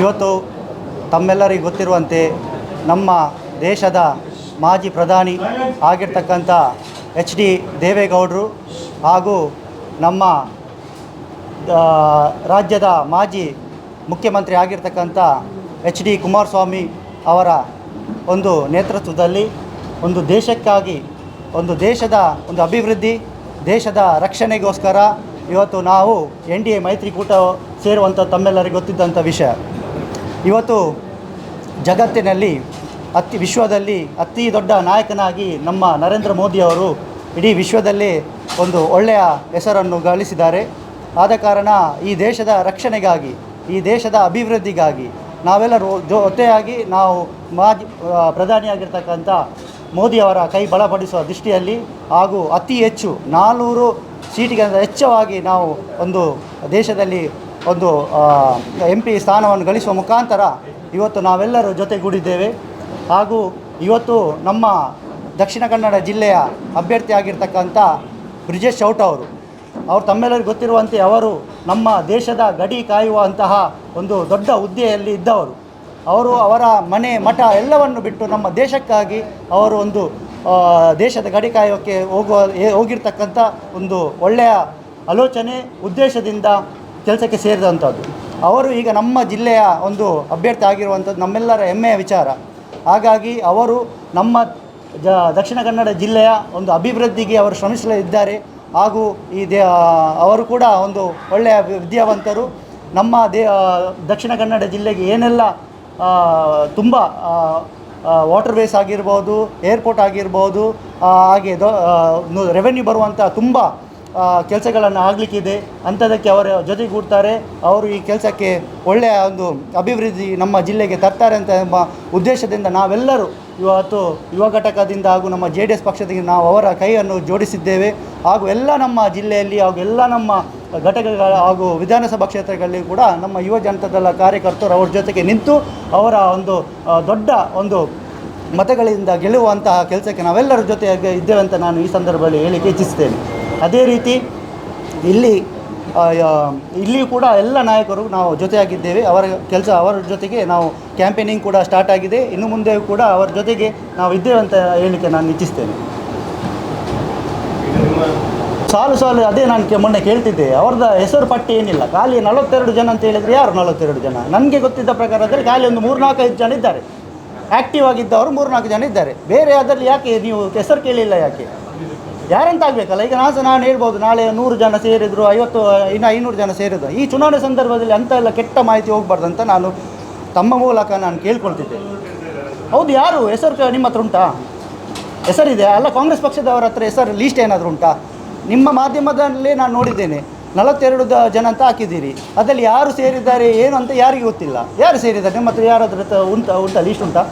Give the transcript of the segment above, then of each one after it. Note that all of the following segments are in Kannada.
ಇವತ್ತು ತಮ್ಮೆಲ್ಲರಿಗೂ ಗೊತ್ತಿರುವಂತೆ ನಮ್ಮ ದೇಶದ ಮಾಜಿ ಪ್ರಧಾನಿ ಆಗಿರ್ತಕ್ಕಂಥ ಎಚ್ ಡಿ ದೇವೇಗೌಡರು ಹಾಗೂ ನಮ್ಮ ರಾಜ್ಯದ ಮಾಜಿ ಮುಖ್ಯಮಂತ್ರಿ ಆಗಿರ್ತಕ್ಕಂಥ ಎಚ್ ಡಿ ಕುಮಾರಸ್ವಾಮಿ ಅವರ ಒಂದು ನೇತೃತ್ವದಲ್ಲಿ ಒಂದು ದೇಶಕ್ಕಾಗಿ, ಒಂದು ದೇಶದ ಒಂದು ಅಭಿವೃದ್ಧಿ, ದೇಶದ ರಕ್ಷಣೆಗೋಸ್ಕರ ಇವತ್ತು ನಾವು ಎನ್ ಡಿ ಎ ಮೈತ್ರಿಕೂಟ ಸೇರುವಂಥ ತಮ್ಮೆಲ್ಲರಿಗೂ ಗೊತ್ತಿದ್ದಂಥ ವಿಷಯ. ಇವತ್ತು ಜಗತ್ತಿನಲ್ಲಿ ಅತಿ ವಿಶ್ವದಲ್ಲಿ ಅತಿ ದೊಡ್ಡ ನಾಯಕನಾಗಿ ನಮ್ಮ ನರೇಂದ್ರ ಮೋದಿಯವರು ಇಡೀ ವಿಶ್ವದಲ್ಲಿ ಒಂದು ಒಳ್ಳೆಯ ಹೆಸರನ್ನು ಗಳಿಸಿದ್ದಾರೆ. ಆದ ಕಾರಣ ಈ ದೇಶದ ರಕ್ಷಣೆಗಾಗಿ, ಈ ದೇಶದ ಅಭಿವೃದ್ಧಿಗಾಗಿ ನಾವೆಲ್ಲರೂ ಜೊತೆಯಾಗಿ ನಾವು ಮಾಜಿ ಪ್ರಧಾನಿಯಾಗಿರ್ತಕ್ಕಂಥ ಮೋದಿಯವರ ಕೈ ಬಲಪಡಿಸುವ ದೃಷ್ಟಿಯಲ್ಲಿ ಹಾಗೂ ಅತಿ ಹೆಚ್ಚು ನಾನ್ನೂರು ಸೀಟಿಗಿಂತ ಹೆಚ್ಚವಾಗಿ ನಾವು ಒಂದು ದೇಶದಲ್ಲಿ ಒಂದು ಎಂ ಪಿ ಸ್ಥಾನವನ್ನು ಗಳಿಸುವ ಮುಖಾಂತರ ಇವತ್ತು ನಾವೆಲ್ಲರೂ ಜೊತೆಗೂಡಿದ್ದೇವೆ. ಹಾಗೂ ಇವತ್ತು ನಮ್ಮ ದಕ್ಷಿಣ ಕನ್ನಡ ಜಿಲ್ಲೆಯ ಅಭ್ಯರ್ಥಿಯಾಗಿರ್ತಕ್ಕಂಥ ಬ್ರಿಜೇಶ್ ಚೌಟ ಅವರು. ಅವರು ತಮ್ಮೆಲ್ಲರಿಗೂ ಗೊತ್ತಿರುವಂತೆ ಅವರು ನಮ್ಮ ದೇಶದ ಗಡಿ ಕಾಯುವಂತಹ ಒಂದು ದೊಡ್ಡ ಹುದ್ದೆಯಲ್ಲಿ ಇದ್ದವರು. ಅವರು ಅವರ ಮನೆ, ಮಠ ಎಲ್ಲವನ್ನು ಬಿಟ್ಟು ನಮ್ಮ ದೇಶಕ್ಕಾಗಿ ಅವರು ಒಂದು ದೇಶದ ಗಡಿ ಕಾಯೋಕ್ಕೆ ಹೋಗುವ ಹೋಗಿರ್ತಕ್ಕಂಥ ಒಂದು ಒಳ್ಳೆಯ ಆಲೋಚನೆ, ಉದ್ದೇಶದಿಂದ ಕೆಲಸಕ್ಕೆ ಸೇರಿದಂಥದ್ದು. ಅವರು ಈಗ ನಮ್ಮ ಜಿಲ್ಲೆಯ ಒಂದು ಅಭ್ಯರ್ಥಿ ಆಗಿರುವಂಥದ್ದು ನಮ್ಮೆಲ್ಲರ ಹೆಮ್ಮೆಯ ವಿಚಾರ. ಹಾಗಾಗಿ ಅವರು ನಮ್ಮ ಜ, ದಕ್ಷಿಣ ಕನ್ನಡ ಜಿಲ್ಲೆಯ ಒಂದು ಅಭಿವೃದ್ಧಿಗೆ ಅವರು ಶ್ರಮಿಸಲಿದ್ದಾರೆ. ಹಾಗೂ ಈ ದೇ ಅವರು ಕೂಡ ಒಂದು ಒಳ್ಳೆಯ ವಿದ್ಯಾವಂತರು. ನಮ್ಮ ದೇ ದಕ್ಷಿಣ ಕನ್ನಡ ಜಿಲ್ಲೆಗೆ ಏನೆಲ್ಲ ತುಂಬ ವಾಟರ್ ವೇಸ್ ಆಗಿರ್ಬೋದು ಏರ್ಪೋರ್ಟ್ ಆಗಿರ್ಬೋದು ಹಾಗೆ ದೊ ರೆವೆನ್ಯೂ ಬರುವಂಥ ತುಂಬ ಕೆಲಸಗಳನ್ನು ಆಗಲಿಕ್ಕಿದೆ. ಅಂಥದಕ್ಕೆ ಅವರ ಜೊತೆಗೂಡ್ತಾರೆ. ಅವರು ಈ ಕೆಲಸಕ್ಕೆ ಒಳ್ಳೆಯ ಒಂದು ಅಭಿವೃದ್ಧಿ ನಮ್ಮ ಜಿಲ್ಲೆಗೆ ತರ್ತಾರೆ ಅಂತ ಎಂಬ ಉದ್ದೇಶದಿಂದ ನಾವೆಲ್ಲರೂ ಇವತ್ತು ಯುವ ಘಟಕದಿಂದ ಹಾಗೂ ನಮ್ಮ ಜೆ ಡಿ ಎಸ್ ಪಕ್ಷದಿಂದ ನಾವು ಅವರ ಕೈಯನ್ನು ಜೋಡಿಸಿದ್ದೇವೆ. ಹಾಗೂ ಎಲ್ಲ ನಮ್ಮ ಜಿಲ್ಲೆಯಲ್ಲಿ ಹಾಗೂ ಎಲ್ಲ ನಮ್ಮ ಘಟಕಗಳ ಹಾಗೂ ವಿಧಾನಸಭಾ ಕ್ಷೇತ್ರಗಳಲ್ಲಿ ಕೂಡ ನಮ್ಮ ಯುವ ಜನತಾದಳ ಕಾರ್ಯಕರ್ತರು ಅವರ ಜೊತೆಗೆ ನಿಂತು ಅವರ ಒಂದು ದೊಡ್ಡ ಒಂದು ಮತಗಳಿಂದ ಗೆಲ್ಲುವಂತಹ ಕೆಲಸಕ್ಕೆ ನಾವೆಲ್ಲರ ಜೊತೆಯಾಗಿ ಇದ್ದೇವೆ ಅಂತ ನಾನು ಈ ಸಂದರ್ಭದಲ್ಲಿ ಹೇಳಿಕೆ ಇಚ್ಛಿಸ್ತೇನೆ. ಅದೇ ರೀತಿ ಇಲ್ಲಿ ಇಲ್ಲಿ ಕೂಡ ಎಲ್ಲ ನಾಯಕರು ನಾವು ಜೊತೆಯಾಗಿದ್ದೇವೆ. ಅವರ ಕೆಲಸ ಅವರ ಜೊತೆಗೆ ನಾವು ಕ್ಯಾಂಪೇನಿಂಗ್ ಕೂಡ ಸ್ಟಾರ್ಟ್ ಆಗಿದೆ. ಇನ್ನು ಮುಂದೆ ಕೂಡ ಅವರ ಜೊತೆಗೆ ನಾವು ಇದ್ದೇವೆ ಅಂತ ಹೇಳಲಿಕ್ಕೆ ನಾನು ಇಚ್ಛಿಸ್ತೇನೆ. ಸಾಲು ಸಾಲು ಅದೇ ನಾನು ಮೊನ್ನೆ ಕೇಳ್ತಿದ್ದೆ. ಅವ್ರದ ಹೆಸರು ಪಟ್ಟಿ ಏನಿಲ್ಲ. ಖಾಲಿ ನಲವತ್ತೆರಡು ಜನ ಅಂತ ಹೇಳಿದರೆ ಯಾರು ನಲವತ್ತೆರಡು ಜನ? ನನಗೆ ಗೊತ್ತಿದ್ದ ಪ್ರಕಾರದಲ್ಲಿ ಖಾಲಿ ಒಂದು ಮೂರ್ನಾಲ್ಕೈದು ಜನ ಇದ್ದಾರೆ. ಆ್ಯಕ್ಟಿವ್ ಆಗಿದ್ದವರು ಮೂರ್ನಾಲ್ಕು ಜನ ಇದ್ದಾರೆ. ಬೇರೆ ಅದರಲ್ಲಿ ಯಾಕೆ ನೀವು ಹೆಸರು ಕೇಳಿಲ್ಲ ಯಾಕೆ? ಯಾರಂತ ಆಗಬೇಕಲ್ಲ ಈಗ ನಾನು ಸಹ ನಾನು ಹೇಳ್ಬೋದು, ನಾಳೆ ನೂರು ಜನ ಸೇರಿದ್ರು, ಐವತ್ತು, ಇನ್ನು ಐನೂರು ಜನ ಸೇರಿದ್ರು. ಈ ಚುನಾವಣೆ ಸಂದರ್ಭದಲ್ಲಿ ಅಂತ ಎಲ್ಲ ಕೆಟ್ಟ ಮಾಹಿತಿ ಹೋಗ್ಬಾರ್ದು ಅಂತ ನಾನು ತಮ್ಮ ಮೂಲಕ ನಾನು ಕೇಳ್ಕೊಳ್ತಿದ್ದೆ. ಹೌದು, ಯಾರು? ಹೆಸರು ನಿಮ್ಮ ಹತ್ರ ಉಂಟಾ? ಹೆಸರಿದೆ? ಅಲ್ಲ, ಕಾಂಗ್ರೆಸ್ ಪಕ್ಷದವರ ಹತ್ರ ಹೆಸರು ಲೀಸ್ಟ್ ಏನಾದರೂ ಉಂಟಾ? ನಿಮ್ಮ ಮಾಧ್ಯಮದಲ್ಲಿ ನಾನು ನೋಡಿದ್ದೇನೆ. ನಲವತ್ತೆರಡು ಜನ ಅಂತ ಹಾಕಿದ್ದೀರಿ. ಅದರಲ್ಲಿ ಯಾರು ಸೇರಿದ್ದಾರೆ, ಏನು ಅಂತ ಯಾರಿಗೂ ಗೊತ್ತಿಲ್ಲ. ಯಾರು ಸೇರಿದ್ದಾರೆ? ನಿಮ್ಮ ಹತ್ರ ಯಾರಾದ್ರ ಉಂಟಾ ಉಂಟಾ ಲೀಸ್ಟ್ ಉಂಟಾ?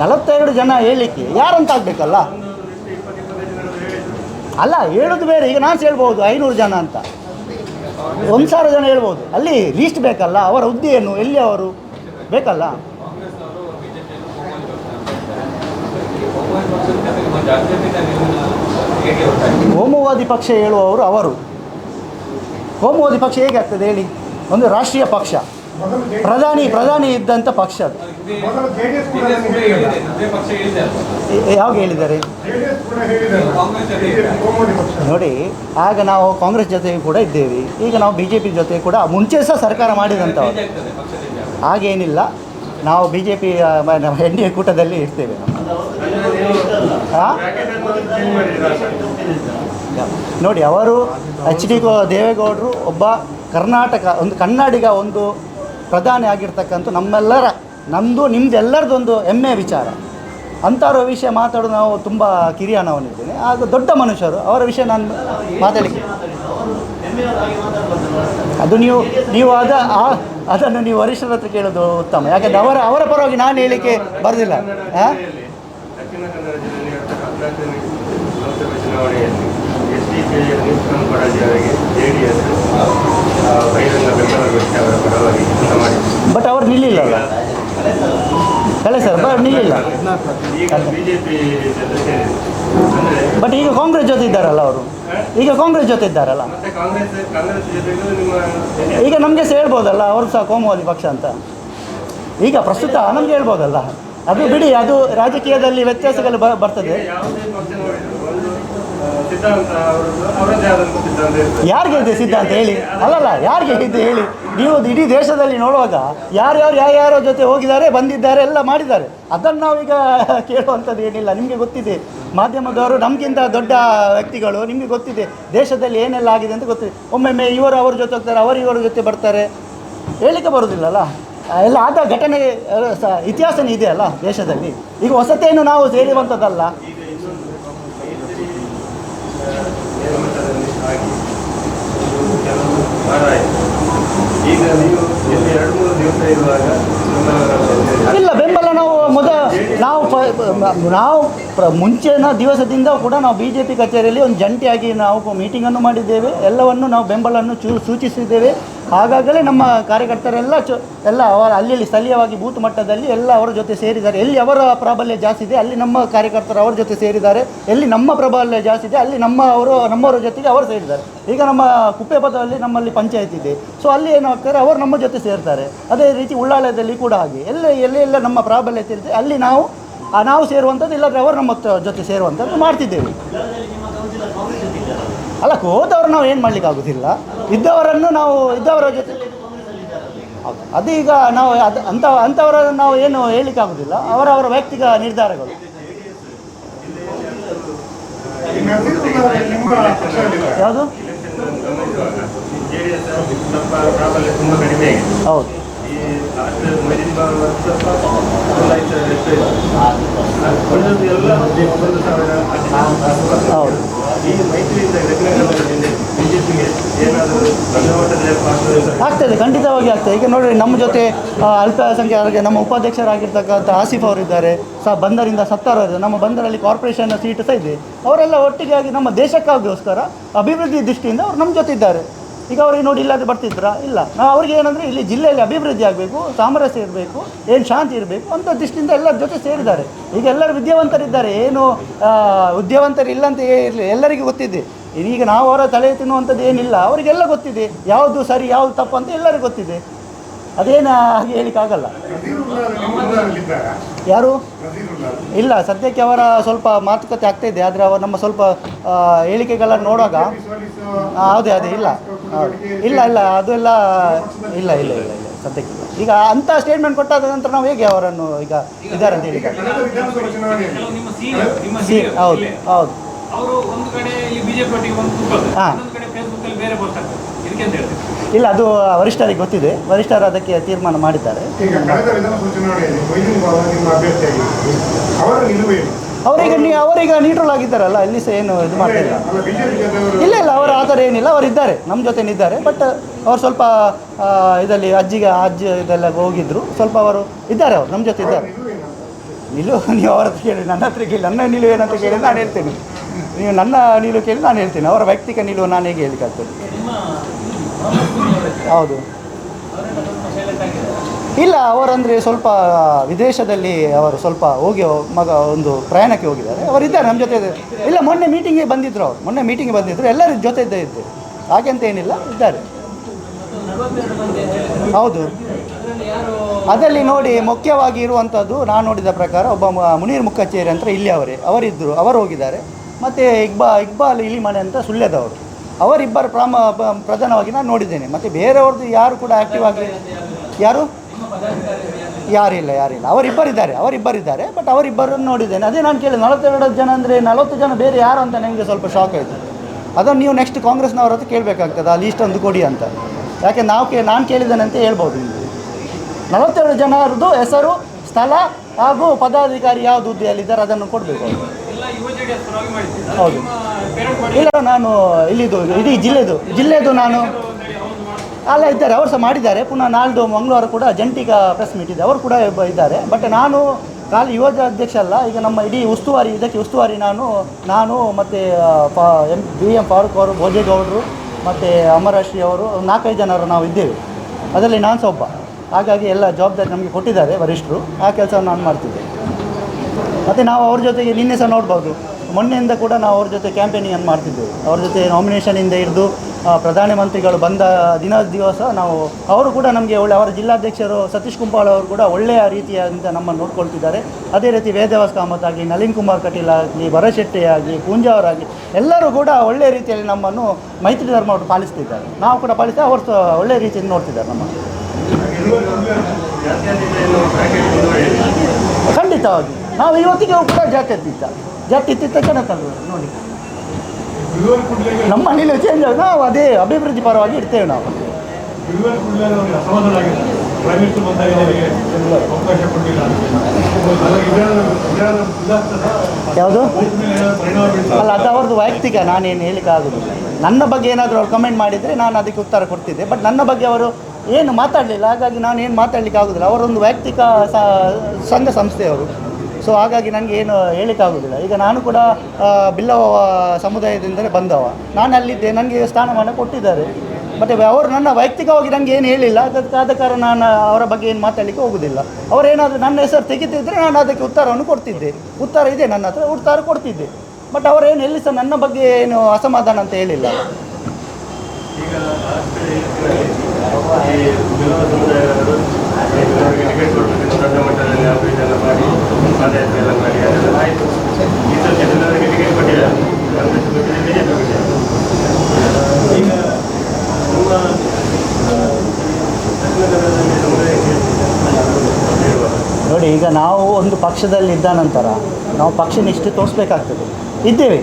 ನಲವತ್ತೆರಡು ಜನ ಹೇಳಲಿಕ್ಕೆ ಯಾರಂತ ಆಗಬೇಕಲ್ಲ? ಅಲ್ಲ, ಹೇಳೋದು ಬೇರೆ. ಈಗ ನಾನು ಹೇಳ್ಬೋದು, ಐನೂರು ಜನ ಅಂತ. ಒಂದು ಸಾವಿರ ಜನ ಹೇಳ್ಬೋದು. ಅಲ್ಲಿ ಲೀಸ್ಟ್ ಬೇಕಲ್ಲ, ಅವರ ಹುದ್ದೆ ಏನು, ಎಲ್ಲಿ ಅವರು? ಬೇಕಲ್ಲ? ಕೋಮುವಾದಿ ಪಕ್ಷ ಹೇಳುವವರು ಅವರು. ಕೋಮುವಾದಿ ಪಕ್ಷ ಹೇಗೆ ಆಗ್ತದೆ ಹೇಳಿ? ಒಂದು ರಾಷ್ಟ್ರೀಯ ಪಕ್ಷ. ಪ್ರಧಾನಿ ಪ್ರಧಾನಿ ಇದ್ದಂಥ ಪಕ್ಷ ಅದು. ಯಾವಾಗ ಹೇಳಿದ್ದಾರೆ? ನೋಡಿ, ಆಗ ನಾವು ಕಾಂಗ್ರೆಸ್ ಜೊತೆಗೆ ಕೂಡ ಇದ್ದೇವೆ. ಈಗ ನಾವು ಬಿ ಜೆ ಪಿ ಜೊತೆ ಕೂಡ ಮುಂಚೆ ಸಹ ಸರ್ಕಾರ ಮಾಡಿದಂಥವ್ರು. ಹಾಗೇನಿಲ್ಲ ನಾವು B J P N D A ಕೂಟದಲ್ಲಿ ಇರ್ತೇವೆ? ನೋಡಿ, ಅವರು ಎಚ್ ಡಿ ದೇವೇಗೌಡರು ಒಬ್ಬ ಕರ್ನಾಟಕ, ಒಂದು ಕನ್ನಡಿಗ, ಒಂದು ಪ್ರಧಾನಿ ಆಗಿರ್ತಕ್ಕಂಥ ನಮ್ಮೆಲ್ಲರ ನಮ್ಮದು ನಿಮ್ಮದೆಲ್ಲರದೊಂದು ಹೆಮ್ಮೆಯ ವಿಚಾರ. ಅಂಥವ್ರ ವಿಷಯ ಮಾತಾಡೋದು ನಾವು ತುಂಬ ಕಿರಿಯಾನವನಿದ್ದೇನೆ ಹಾಗೂ ದೊಡ್ಡ ಮನುಷ್ಯರು, ಅವರ ವಿಷಯ ನಾನು ಮಾತಾಡಲಿಕ್ಕೆ. ಅದು ನೀವು ನೀವು ಅದ ಆ- ಅದನ್ನು ನೀವು ವರಿಷ್ಠರ ಹತ್ರ ಕೇಳೋದು ಉತ್ತಮ. ಯಾಕಂದರೆ ಅವರ ಅವರ ಪರವಾಗಿ ನಾನು ಹೇಳಲಿಕ್ಕೆ ಬರೋದಿಲ್ಲ. ಹಾಂ ಅವರಿಗೆ ಜೆ ಡಿ ಎಸ್ ಬಹಿರಂಗ ಬೆಂಬಲ ವ್ಯಕ್ತಿ ಅವರ ಪರವಾಗಿ ಬಟ್ ಅವರು ನಿಲ್ಲಿಲ್ಲಲ್ಲ ಹೇಳಿ ಸರ್ ಬಟ್ ನಿಲ್ಲಿಲ್ಲ. ಈಗ ಬಿಜೆಪಿ ಜೊತೆ ಸೇರಿದೆ ಅಂದ್ರೆ ಬಟ್ ಈಗ ಕಾಂಗ್ರೆಸ್ ಜೊತೆ ಇದ್ದಾರಲ್ಲ ಅವರು? ಈಗ ಕಾಂಗ್ರೆಸ್ ಜೊತೆ ಇದ್ದಾರಲ್ಲ? ಈಗ ನಮಗೆ ಸಹ ಹೇಳ್ಬೋದಲ್ಲ ಅವರು ಸಹ ಕೋಮುವಾದಿ ಪಕ್ಷ ಅಂತ. ಈಗ ಪ್ರಸ್ತುತ ನಮ್ಗೆ ಹೇಳ್ಬೋದಲ್ಲ? ಅದು ಬಿಡಿ ಅದು ರಾಜಕೀಯದಲ್ಲಿ ವ್ಯತ್ಯಾಸಗಳು ಬ ಬರ್ತದೆ. ಯಾರಿಗೆ ಇದೆ ಸಿದ್ಧಾಂತ ಹೇಳಿ? ಅಲ್ಲಲ್ಲ ಯಾರಿಗೆ ಇದೆ ಹೇಳಿ? ನೀವು ಇಡೀ ದೇಶದಲ್ಲಿ ನೋಡುವಾಗ ಯಾರ್ಯಾರು ಯಾರ್ಯಾರ ಜೊತೆ ಹೋಗಿದ್ದಾರೆ ಬಂದಿದ್ದಾರೆ ಎಲ್ಲ ಮಾಡಿದ್ದಾರೆ. ಅದನ್ನು ನಾವೀಗ ಕೇಳುವಂಥದ್ದು ಏನಿಲ್ಲ. ನಿಮಗೆ ಗೊತ್ತಿದೆ. ಮಾಧ್ಯಮದವರು ನಮಗಿಂತ ದೊಡ್ಡ ವ್ಯಕ್ತಿಗಳು ನಿಮಗೆ ಗೊತ್ತಿದೆ. ದೇಶದಲ್ಲಿ ಏನೆಲ್ಲ ಆಗಿದೆ ಅಂತ ಗೊತ್ತಿದೆ. ಒಮ್ಮೊಮ್ಮೆ ಇವರು ಅವ್ರ ಜೊತೆ ಹೋಗ್ತಾರೆ ಅವರು ಇವರ ಜೊತೆ ಬರ್ತಾರೆ. ಹೇಳಿಕೆ ಬರೋದಿಲ್ಲಲ್ಲ ಎಲ್ಲ ಆದ ಘಟನೆ ಇತಿಹಾಸನೇ ಇದೆ ಅಲ್ಲ ದೇಶದಲ್ಲಿ. ಈಗ ಹೊಸತೇನು ನಾವು ಸೇರುವಂಥದ್ದಲ್ಲ ಈಗ ಇನ್ನೊಂದು ಮೈತ್ರಿ ಆ, ನೇಮಕದಲ್ಲಿ ಆಗಿ ಒಂದು ಕೆಲವು ವಾರ ಆಯಿತು ಈಗ ನೀವು ಇಲ್ಲಿ ಎರಡು ಮೂರು ದಿವಸ ಇರುವಾಗ ನಮ್ಮ ಇಲ್ಲ ಬೆಂಬಲ ನಾವು ಮೊದ ನಾವು ಪ- ಪ- ನಾವು ಪ್ರ ಮುಂಚಿನ ದಿವಸದಿಂದ ಕೂಡ ನಾವು ಬಿ ಜೆ ಪಿ ಕಚೇರಿಯಲ್ಲಿ ಒಂದು ಜಂಟಿಯಾಗಿ ನಾವು ಮೀಟಿಂಗನ್ನು ಮಾಡಿದ್ದೇವೆ. ಎಲ್ಲವನ್ನು ನಾವು ಬೆಂಬಲವನ್ನು ಚೂ ಸೂಚಿಸಿದ್ದೇವೆ. ಹಾಗಾಗಲೇ ನಮ್ಮ ಕಾರ್ಯಕರ್ತರೆಲ್ಲ ಚು ಎಲ್ಲ ಅವರ ಅಲ್ಲಿ ಸ್ಥಳೀಯವಾಗಿ ಬೂತ್ ಮಟ್ಟದಲ್ಲಿ ಎಲ್ಲ ಅವರ ಜೊತೆ ಸೇರಿದ್ದಾರೆ. ಎಲ್ಲಿ ಅವರ ಪ್ರಾಬಲ್ಯ ಜಾಸ್ತಿ ಇದೆ, ಅಲ್ಲಿ ನಮ್ಮ ಕಾರ್ಯಕರ್ತರು ಅವರ ಜೊತೆ ಸೇರಿದ್ದಾರೆ. ಎಲ್ಲಿ ನಮ್ಮ ಪ್ರಾಬಲ್ಯ ಜಾಸ್ತಿ ಇದೆ, ಅಲ್ಲಿ ನಮ್ಮ ಅವರು ನಮ್ಮವರ ಜೊತೆಗೆ ಅವರು ಸೇರಿದ್ದಾರೆ. ಈಗ ನಮ್ಮ ಕುಪ್ಪೆ ಪದದಲ್ಲಿ ನಮ್ಮಲ್ಲಿ ಪಂಚಾಯತ್ ಇದೆ. ಸೊ ಅಲ್ಲಿ ಏನಾಗ್ತಾರೆ ಅವರು ನಮ್ಮ ಜೊತೆ ಸೇರ್ತಾರೆ. ಅದೇ ರೀತಿ ಉಳ್ಳಾಳದಲ್ಲಿ ಕೂಡ ಹಾಗೆ. ಎಲ್ಲ ಎಲ್ಲೆಲ್ಲ ಎಲ್ಲ ನಮ್ಮ ಪ್ರಾಬಲ್ಯತೆ ಇರುತ್ತೆ ಅಲ್ಲಿ ನಾವು ನಾವು ಸೇರುವಂಥದ್ದು ಇಲ್ಲಾಂದರೆ ಅವರು ನಮ್ಮ ಜೊತೆ ಸೇರುವಂಥದ್ದು ಮಾಡ್ತಿದ್ದೇವೆ. ಅಲ್ಲ ಹೋದವರು ನಾವು ಏನು ಮಾಡಲಿಕ್ಕಾಗೋದಿಲ್ಲ ಇದ್ದವರನ್ನು ನಾವು ಇದ್ದವರ ಜೊತೆ ಅದು ಈಗ ನಾವು ಅದು ಅಂಥ ಅಂಥವರ ನಾವು ಏನು ಹೇಳಲಿಕ್ಕೆ ಆಗೋದಿಲ್ಲ. ಅವರವರ ವೈಯಕ್ತಿಕ ನಿರ್ಧಾರಗಳು. ಯಾವುದು? ಹೌದು. ಹೌದು ಆಗ್ತದೆ, ಖಂಡಿತವಾಗಿ ಆಗ್ತದೆ. ಈಗ ನೋಡಿ ನಮ್ಮ ಜೊತೆ ಅಲ್ಪಸಂಖ್ಯಾತರಿಗೆ, ನಮ್ಮ ಉಪಾಧ್ಯಕ್ಷರಾಗಿರ್ತಕ್ಕಂಥ ಆಸಿಫ್ ಅವರಿದ್ದಾರೆ. ಸಹ ಬಂದರಿಂದ ಸತ್ತಾರ ನಮ್ಮ ಬಂದರಲ್ಲಿ ಕಾರ್ಪೊರೇಷನ್ ಸೀಟ್ ಸಹ ಇದೆ. ಅವರೆಲ್ಲ ಒಟ್ಟಿಗೆ ಆಗಿ ನಮ್ಮ ದೇಶಕ್ಕಾಗೋಸ್ಕರ ಅಭಿವೃದ್ಧಿ ದೃಷ್ಟಿಯಿಂದ ಅವರು ನಮ್ಮ ಜೊತೆ ಇದ್ದಾರೆ. ಈಗ ಅವ್ರಿಗೆ ನೋಡಿ ಇಲ್ಲಾದ್ರೆ ಬರ್ತಿದ್ರಾ? ಇಲ್ಲ. ನಾವು ಅವ್ರಿಗೆ ಏನಂದರೆ ಇಲ್ಲಿ ಜಿಲ್ಲೆಯಲ್ಲಿ ಅಭಿವೃದ್ಧಿ ಆಗಬೇಕು, ಸಾಮರಸ್ಯ ಇರಬೇಕು, ಏನು ಶಾಂತಿ ಇರಬೇಕು ಅಂತ ದೃಷ್ಟಿಯಿಂದ ಎಲ್ಲರ ಜೊತೆ ಸೇರಿದ್ದಾರೆ. ಈಗ ಎಲ್ಲರೂ ವಿದ್ಯಾವಂತರಿದ್ದಾರೆ. ಏನು ಉದ್ಯಾವಂತರು ಇಲ್ಲ ಅಂತ ಇರಲಿ ಎಲ್ಲರಿಗೂ ಗೊತ್ತಿದೆ. ಈಗ ನಾವು ಅವರ ತಲೆ ತಿನ್ನುವಂಥದ್ದು ಏನಿಲ್ಲ, ಅವರಿಗೆಲ್ಲ ಗೊತ್ತಿದೆ. ಯಾವುದು ಸರಿ, ಯಾವುದು ತಪ್ಪು ಅಂತ ಎಲ್ಲರಿಗೂ ಗೊತ್ತಿದೆ. ಅದೇನು ಹಾಗೆ ಹೇಳಿಕ್ಕಾಗಲ್ಲ ಯಾರು? ಇಲ್ಲ, ಸದ್ಯಕ್ಕೆ ಅವರ ಸ್ವಲ್ಪ ಮಾತುಕತೆ ಆಗ್ತಾ ಇದೆ. ಆದರೆ ಅವರು ನಮ್ಮ ಸ್ವಲ್ಪ ಹೇಳಿಕೆಗಳನ್ನು ನೋಡುವಾಗ ಅದೇ ಅದೇ, ಇಲ್ಲ. ಇಲ್ಲ ಇಲ್ಲ ಅದೆಲ್ಲ ಇಲ್ಲ ಇಲ್ಲ ಇಲ್ಲ ಇಲ್ಲ ಸದ್ಯಕ್ಕೆ. ಈಗ ಅಂಥ ಸ್ಟೇಟ್ಮೆಂಟ್ ಕೊಟ್ಟಾದ ನಂತರ ನಾವು ಹೇಗೆ ಅವರನ್ನು ಈಗ ಇದಾರೆ ಅಂತ ಹೇಳಿ ಹೌದು ಹೌದು. ಅವರು ಒಂದು ಇಲ್ಲಿ ಬಿಜೆಪಿ ಒಟ್ಟಿಗೆ ಒಂದು ಕೂತ್ಕೊಳ್ತಾರೆ ಇನ್ನೊಂದು ಕಡೆ ಫೇಸ್ಬುಕ್ ಅಲ್ಲಿ ಬೇರೆ ಪೋಸ್ಟ್ ಇದಕ್ಕೆ ಅಂತ ಹೇಳ್ತೀವಿ ಇಲ್ಲ ಅದು ವರಿಷ್ಠರಿಗೆ ಗೊತ್ತಿದೆ. ವರಿಷ್ಠರು ಅದಕ್ಕೆ ತೀರ್ಮಾನ ಮಾಡಿದ್ದಾರೆ. ಅವರಿಗೆ ನೀ ಅವರೀಗ ನ್ಯೂಟ್ರಲ್ ಆಗಿದ್ದಾರಲ್ಲ ಇಲ್ಲಿ ಸಹ ಏನು ಇದು ಮಾಡ್ತಾ ಇಲ್ಲ. ಅಲ್ಲ ಇಲ್ಲ ಇಲ್ಲ, ಅವರು ಆ ಥರ ಏನಿಲ್ಲ, ಅವರು ಇದ್ದಾರೆ ನಮ್ಮ ಜೊತೆ ಇದ್ದಾರೆ ಬಟ್ ಅವರು ಸ್ವಲ್ಪ ಇದರಲ್ಲಿ ಅಜ್ಜಿಗೆ ಅಜ್ಜಿ ಇದೆಲ್ಲ ಹೋಗಿದ್ರು, ಸ್ವಲ್ಪ ಅವರು ಇದ್ದಾರೆ ಅವರು ನಮ್ಮ ಜೊತೆ ಇದ್ದಾರೆ. ನಿಲು ನೀವು ಅವ್ರ ಹತ್ರ ಕೇಳಿ, ನನ್ನ ಹತ್ರ ಕೇಳಿ, ನನ್ನ ನಿಲುವು ಏನಂತ ಕೇಳಿ ನಾನು ಹೇಳ್ತೇನೆ. ನೀವು ನನ್ನ ನಿಲುವು ಕೇಳಿ ನಾನು ಹೇಳ್ತೇನೆ, ಅವರ ವೈಯಕ್ತಿಕ ನಿಲುವು ನಾನು ಹೇಗೆ ಹೇಳಿಕಾಗ್ತದೆ ಹೌದು. ಇಲ್ಲ, ಅವರಂದರೆ ಸ್ವಲ್ಪ ವಿದೇಶದಲ್ಲಿ ಅವರು ಸ್ವಲ್ಪ ಹೋಗಿ, ಮಗ ಒಂದು ಪ್ರಯಾಣಕ್ಕೆ ಹೋಗಿದ್ದಾರೆ. ಅವರಿದ್ದಾರೆ ನಮ್ಮ ಜೊತೆ. ಇಲ್ಲ, ಮೊನ್ನೆ ಮೀಟಿಂಗಿಗೆ ಬಂದಿದ್ದರು ಅವರು. ಮೊನ್ನೆ ಮೀಟಿಂಗಿಗೆ ಬಂದಿದ್ದರು ಎಲ್ಲರ ಜೊತೆ ಇದ್ದೇ. ಇದ್ದೆ ಹಾಗೆ ಅಂತ ಏನಿಲ್ಲ, ಇದ್ದಾರೆ. ಹೌದು. ಅದರಲ್ಲಿ ನೋಡಿ, ಮುಖ್ಯವಾಗಿ ಇರುವಂಥದ್ದು ನಾನು ನೋಡಿದ ಪ್ರಕಾರ ಒಬ್ಬ ಮುನೀರ್ ಮುಖಚೇರಿ ಅಂತ ಇಲ್ಲಿ ಅವರೇ. ಅವರಿದ್ದರು ಅವರು ಹೋಗಿದ್ದಾರೆ. ಮತ್ತು ಇಕ್ಬಾ, ಇಕ್ಬಾಲ್, ಇಲಿಮನೆ ಅಂತ ಸುಳ್ಯದವರು. ಅವರಿಬ್ಬರು ಪ್ರಮ ಪ್ರಧಾನವಾಗಿ ನಾನು ನೋಡಿದ್ದೇನೆ. ಮತ್ತು ಬೇರೆಯವ್ರದ್ದು ಯಾರು ಕೂಡ ಆ್ಯಕ್ಟಿವ್ ಆಗಿ ಯಾರು? ಯಾರಿಲ್ಲ ಯಾರಿಲ್ಲ. ಅವರಿಬ್ಬರಿದ್ದಾರೆ ಅವರಿಬ್ಬರಿದ್ದಾರೆ. ಬಟ್ ಅವರಿಬ್ಬರನ್ನು ನೋಡಿದ್ದೇನೆ. ಅದೇ ನಾನು ಕೇಳಿದೆ ನಲವತ್ತೆರಡು ಜನ ಅಂದರೆ ನಲವತ್ತು ಜನ ಬೇರೆ ಯಾರು ಅಂತ ನನಗೆ ಸ್ವಲ್ಪ ಶಾಕ್ ಆಯಿತು. ಅದನ್ನು ನೀವು ನೆಕ್ಸ್ಟ್ ಕಾಂಗ್ರೆಸ್ನವ್ರ ಹತ್ರ ಕೇಳಬೇಕಾಗ್ತದೆ ಅಲ್ಲಿ ಇಷ್ಟೊಂದು ಕೊಡಿ ಅಂತ. ಯಾಕೆ ನಾವು ಕೇ ನಾನು ಕೇಳಿದ್ದೇನೆ ಅಂತ ಹೇಳ್ಬೋದು ನಿಮಗೆ. ನಲವತ್ತೆರಡು ಜನರದ್ದು ಹೆಸರು, ಸ್ಥಳ ಹಾಗೂ ಪದಾಧಿಕಾರಿ ಯಾವುದು ಹುದ್ದೆಯಲ್ಲಿದ್ದಾರೆ ಅದನ್ನು ಕೊಡಬೇಕು ಹೌದು. ಇಲ್ಲ ನಾನು ಇಲ್ಲಿದು ಇಡೀ ಜಿಲ್ಲೆದು ಜಿಲ್ಲೆದು ನಾನು ಅಲ್ಲ ಇದ್ದಾರೆ ಅವರು ಸಹ ಮಾಡಿದ್ದಾರೆ. ಪುನಃ ನಾಳ್ದು ಮಂಗಳವಾರ ಕೂಡ ಜಂಟಿಗ ಪ್ರೆಸ್ ಮೀಟ್ ಇದೆ. ಅವರು ಕೂಡ ಇದ್ದಾರೆ. ಬಟ್ ನಾನು ಖಾಲಿ ಯುವಜ ಅಧ್ಯಕ್ಷ ಅಲ್ಲ ಈಗ ನಮ್ಮ ಇಡೀ ಉಸ್ತುವಾರಿ ಇದಕ್ಕೆ ಉಸ್ತುವಾರಿ ನಾನು ನಾನು ಮತ್ತು ಎಂ ಬಿ ಎಂ ಫಾರೂಕ್ ಅವರು ಭೋಜೇಗೌಡರು ಮತ್ತು ಅಮರಶ್ರೀ ಅವರು ನಾಲ್ಕೈದು ಜನರು ನಾವು ಇದ್ದೇವೆ. ಅದರಲ್ಲಿ ನಾನು ಸಹ ಒಬ್ಬ. ಹಾಗಾಗಿ ಎಲ್ಲ ಜವಾಬ್ದಾರಿ ನಮಗೆ ಕೊಟ್ಟಿದ್ದಾರೆ ವರಿಷ್ಠರು. ಆ ಕೆಲಸವನ್ನು ನಾನು ಮಾಡ್ತಿದ್ದೆ ಮತ್ತು ನಾವು ಅವ್ರ ಜೊತೆಗೆ ನಿನ್ನೆ ಸಹ ನೋಡ್ಬೋದು. ಮೊನ್ನೆಯಿಂದ ಕೂಡ ನಾವು ಅವ್ರ ಜೊತೆ ಕ್ಯಾಂಪೇನಿಂಗ್ ಮಾಡ್ತಿದ್ದೆವು. ಅವ್ರ ಜೊತೆ ನಾಮಿನೇಷನಿಂದ ಹಿಡಿದು ಪ್ರಧಾನಮಂತ್ರಿಗಳು ಬಂದ ದಿನ ದಿವಸ ನಾವು, ಅವರು ಕೂಡ ನಮಗೆ ಒಳ್ಳೆ, ಅವರ ಜಿಲ್ಲಾಧ್ಯಕ್ಷರು ಸತೀಶ್ ಕುಂಪಾಳ್ ಅವರು ಕೂಡ ಒಳ್ಳೆಯ ರೀತಿಯಾದಂಥ ನಮ್ಮನ್ನು ನೋಡ್ಕೊಳ್ತಿದ್ದಾರೆ. ಅದೇ ರೀತಿ ವೇದವಾಸ್ ಕಾಮತ್ ಆಗಲಿ, ನಳಿನ್ ಕುಮಾರ್ ಕಟೀಲ್ ಆಗಲಿ ಭರಶೆಟ್ಟಿ ಆಗಲಿ ಪೂಂಜಾವರಾಗಲಿ ಎಲ್ಲರೂ ಕೂಡ ಒಳ್ಳೆಯ ರೀತಿಯಲ್ಲಿ ನಮ್ಮನ್ನು ಮೈತ್ರಿ ಧರ್ಮ ಅವರು ಪಾಲಿಸ್ತಿದ್ದಾರೆ. ನಾವು ಕೂಡ ಪಾಲಿಸ್ತೇವೆ ಅವರು ಒಳ್ಳೆಯ ರೀತಿಯಲ್ಲಿ ನೋಡ್ತಿದ್ದಾರೆ ನಮ್ಮನ್ನು. ಖಂಡಿತವಾಗಿ. ನಾವು ಇವತ್ತಿಗೆ ಕೂಡ ಜಾತ್ಯತೀತ ಜಾತ್ಯತೀತ ಕಣಕಲ್ವ ನೋಡಿ. ನಮ್ಮ ಮನೇಲಿ ಚೇಂಜ್ ಆಗಿ ನಾವು ಅದೇ ಅಭಿವೃದ್ಧಿ ಪರವಾಗಿ ಇರ್ತೇವೆ ನಾವು. ಯಾವುದು? ಅಲ್ಲ, ಅದು ಅವ್ರದ್ದು ವೈಯಕ್ತಿಕ, ನಾನೇನು ಹೇಳಿಕ್ಕೆ ಆಗೋದು ನನ್ನ ಬಗ್ಗೆ ಏನಾದರೂ ಅವ್ರು ಕಮೆಂಟ್ ಮಾಡಿದರೆ ನಾನು ಅದಕ್ಕೆ ಉತ್ತರ ಕೊಡ್ತಿದ್ದೆ. ಬಟ್ ನನ್ನ ಬಗ್ಗೆ ಅವರು ಏನು ಮಾತಾಡಲಿಲ್ಲ. ಹಾಗಾಗಿ ನಾನು ಏನು ಮಾತಾಡಲಿಕ್ಕೆ ಆಗೋದಿಲ್ಲ. ಅವರೊಂದು ವೈಯಕ್ತಿಕ ಸಂಘ ಸಂಸ್ಥೆಯವರು ಸೊ ಹಾಗಾಗಿ ನನಗೆ ಏನು ಹೇಳಿಕ್ಕೆ ಆಗೋದಿಲ್ಲ. ಈಗ ನಾನು ಕೂಡ ಬಿಲ್ಲವ ಸಮುದಾಯದಿಂದಲೇ ಬಂದವ. ನಾನು ಅಲ್ಲಿದ್ದೆ, ನನಗೆ ಸ್ಥಾನಮಾನ ಕೊಟ್ಟಿದ್ದಾರೆ. ಮತ್ತು ಅವರು ನನ್ನ ವೈಯಕ್ತಿಕವಾಗಿ ನನಗೆ ಏನು ಹೇಳಿಲ್ಲ. ಅದಕ್ಕೆ, ಆದ ಕಾರಣ ನಾನು ಅವರ ಬಗ್ಗೆ ಏನು ಮಾತಾಡಲಿಕ್ಕೆ ಹೋಗೋದಿಲ್ಲ. ಅವರೇನಾದರೂ ನನ್ನ ಹೆಸರು ತೆಗಿತಿದ್ರೆ ನಾನು ಅದಕ್ಕೆ ಉತ್ತರವನ್ನು ಕೊಡ್ತಿದ್ದೆ. ಉತ್ತರ ಇದೆ ನನ್ನ ಹತ್ರ, ಉತ್ತರ ಕೊಡ್ತಿದ್ದೆ. ಬಟ್ ಅವರೇನು ಎಲ್ಲಿ ಸಹ ನನ್ನ ಬಗ್ಗೆ ಏನು ಅಸಮಾಧಾನ ಅಂತ ಹೇಳಿಲ್ಲ. ನೋಡಿ ಈಗ ನಾವು ಒಂದು ಪಕ್ಷದಲ್ಲಿ ಇದ್ದ ನಂತರ ನಾವು ಪಕ್ಷ ನಿಷ್ಠೆ ತೋರಿಸ್ಬೇಕಾಗ್ತದೆ. ಇದ್ದೇವೆ.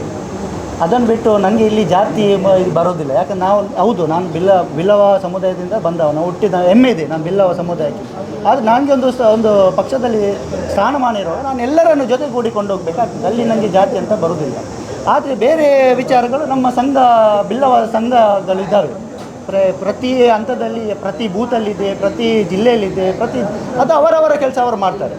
ಅದನ್ನು ಬಿಟ್ಟು ನನಗೆ ಇಲ್ಲಿ ಜಾತಿ ಇದು ಬರೋದಿಲ್ಲ. ಯಾಕಂದ್ರೆ ನಾವು, ಹೌದು, ನಾನು ಬಿಲ್ಲ, ಬಿಲ್ಲವ ಸಮುದಾಯದಿಂದ ಬಂದವ ನಾವು ಹುಟ್ಟಿದ ಹೆಮ್ಮೆ ಇದೆ, ನಾನು ಬಿಲ್ಲವ ಸಮುದಾಯಕ್ಕೆ. ಆದರೆ ನನಗೆ ಒಂದು ಒಂದು ಪಕ್ಷದಲ್ಲಿ ಸ್ಥಾನಮಾನ ಇರೋ ನಾನು ಎಲ್ಲರನ್ನು ಜೊತೆಗೂಡಿಕೊಂಡು ಹೋಗಬೇಕಾಗ್ತದೆ. ಅಲ್ಲಿ ನನಗೆ ಜಾತಿ ಅಂತ ಬರೋದಿಲ್ಲ. ಆದರೆ ಬೇರೆ ವಿಚಾರಗಳು ನಮ್ಮ ಸಂಘ, ಬಿಲ್ಲವ ಸಂಘಗಳಿದ್ದಾವೆ. ಪ್ರ ಪ್ರತಿ ಹಂತದಲ್ಲಿ, ಪ್ರತಿ ಬೂತಲ್ಲಿದೆ, ಪ್ರತಿ ಜಿಲ್ಲೆಯಲ್ಲಿದೆ, ಪ್ರತಿ ಅದು ಅವರವರ ಕೆಲಸ ಅವರು ಮಾಡ್ತಾರೆ.